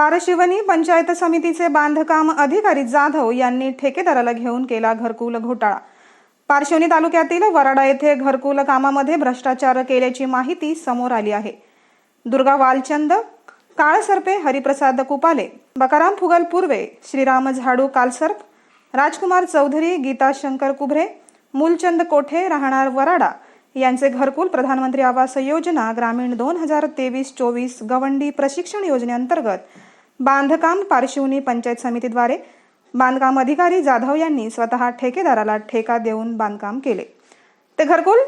पारशिवनी पंचायत समितीचे बांधकाम अधिकारी जाधव यांनी ठेकेदाराला घेऊन केला घरकुल घोटाळा. पारशिवनी तालुक्यातील वराडा येथे घरकुल कामामध्ये भ्रष्टाचार केल्याची माहिती समोर आली आहे. दुर्गा वालचंद काळसर्पे हरिप्रसाद कुपाले बकाराम फुगल पूर्वे श्रीराम झाडू कालसर्प राजकुमार चौधरी गीता शंकर कुभरे मूलचंद कोठे राहणार वराडा यांचे घरकुल प्रधानमंत्री आवास योजना ग्रामीण दोन हजार तेवीस चोवीस गवंडी प्रशिक्षण योजनेअंतर्गत बांधकाम पारशिवनी पंचायत समितीद्वारे बांधकाम अधिकारी जाधव यांनी स्वतः ठेकेदाराला ठेका देऊन बांधकाम केले. ते घरकुल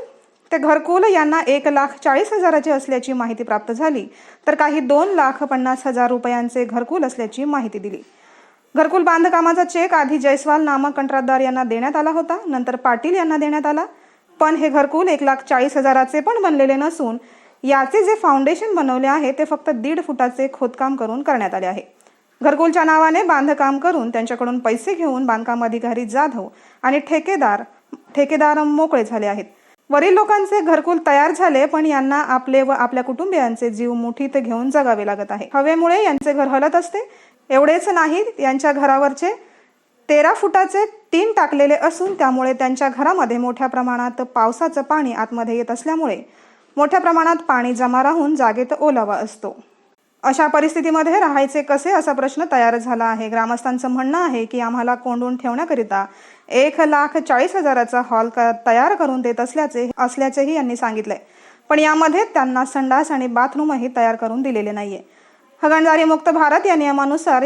ते घरकुल यांना एक लाख चाळीस हजाराचे असल्याची माहिती प्राप्त झाली तर काही दोन लाख पन्नास हजार रुपयांचे घरकुल असल्याची माहिती दिली. घरकुल बांधकामाचा चेक आधी जयस्वाल नामक कंत्राटदार यांना देण्यात आला होता नंतर पाटील यांना देण्यात आला पण हे घरकुल एक लाख चाळीस हजाराचे पण बनलेले नसून याचे जे फाउंडेशन बनवले आहे ते फक्त दीड फुटाचे खोदकाम करून करण्यात आले आहे. घरकुलच्या नावाने बांधकाम करून त्यांच्याकडून पैसे घेऊन बांधकाम अधिकारी जाधव आणि ठेकेदार ठेकेदार मोकळे झाले आहेत. वरील लोकांचे घरकुल तयार झाले पण यांना आपले व आपल्या कुटुंबियांचे जीव मुठीत घेऊन जगावे लागत आहे. हवेमुळे यांचे घर हलत असते. एवढेच नाही यांच्या घरावरचे तेरा फुटाचे टीन टाकलेले असून त्यामुळे त्यांच्या घरामध्ये मोठ्या प्रमाणात पावसाचं पाणी आतमध्ये येत असल्यामुळे मोठ्या प्रमाणात पाणी जमा राहून जागेत ओलावा असतो. अशा परिस्थितीमध्ये राहायचे कसे असा प्रश्न तयार झाला आहे. ग्रामस्थांचं म्हणणं आहे की आम्हाला कोंडून ठेवण्याकरिता एक लाख चाळीस हजाराचा हॉल क- तयार करून देत असल्याचे असल्याचेही यांनी सांगितले. पण यामध्ये त्यांना संडास आणि बाथरूमही तयार करून दिलेले नाहीये. हगणदारी मुक्त भारत या नियमानुसार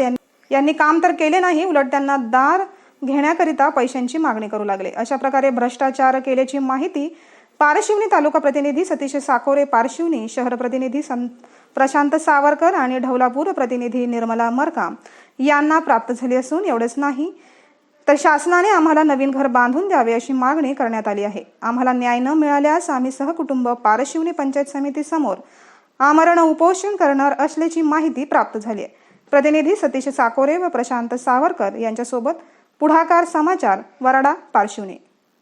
यांनी काम तर केले नाही उलट त्यांना दार घेण्याकरिता पैशांची मागणी करू लागले. अशा प्रकारे भ्रष्टाचार केल्याची माहिती पारशिवनी तालुका प्रतिनिधी सतीश साकोरे पारशिवनी शहर प्रतिनिधी सं प्रशांत सावरकर आणि ढवलापूर प्रतिनिधी निर्मला मरका यांना प्राप्त झाली असून एवढेच नाही तर शासनाने आम्हाला नवीन घर बांधून द्यावे अशी मागणी करण्यात आली आहे. आम्हाला न्याय न मिळाल्यास आम्ही सहकुटुंब पारशिवनी पंचायत समितीसमोर आमरण उपोषण करणार असल्याची माहिती प्राप्त झाली आहे. प्रतिनिधी सतीश साकोरे व प्रशांत सावरकर यांच्यासोबत पुढाकार समाचार वराडा पारशिवनी.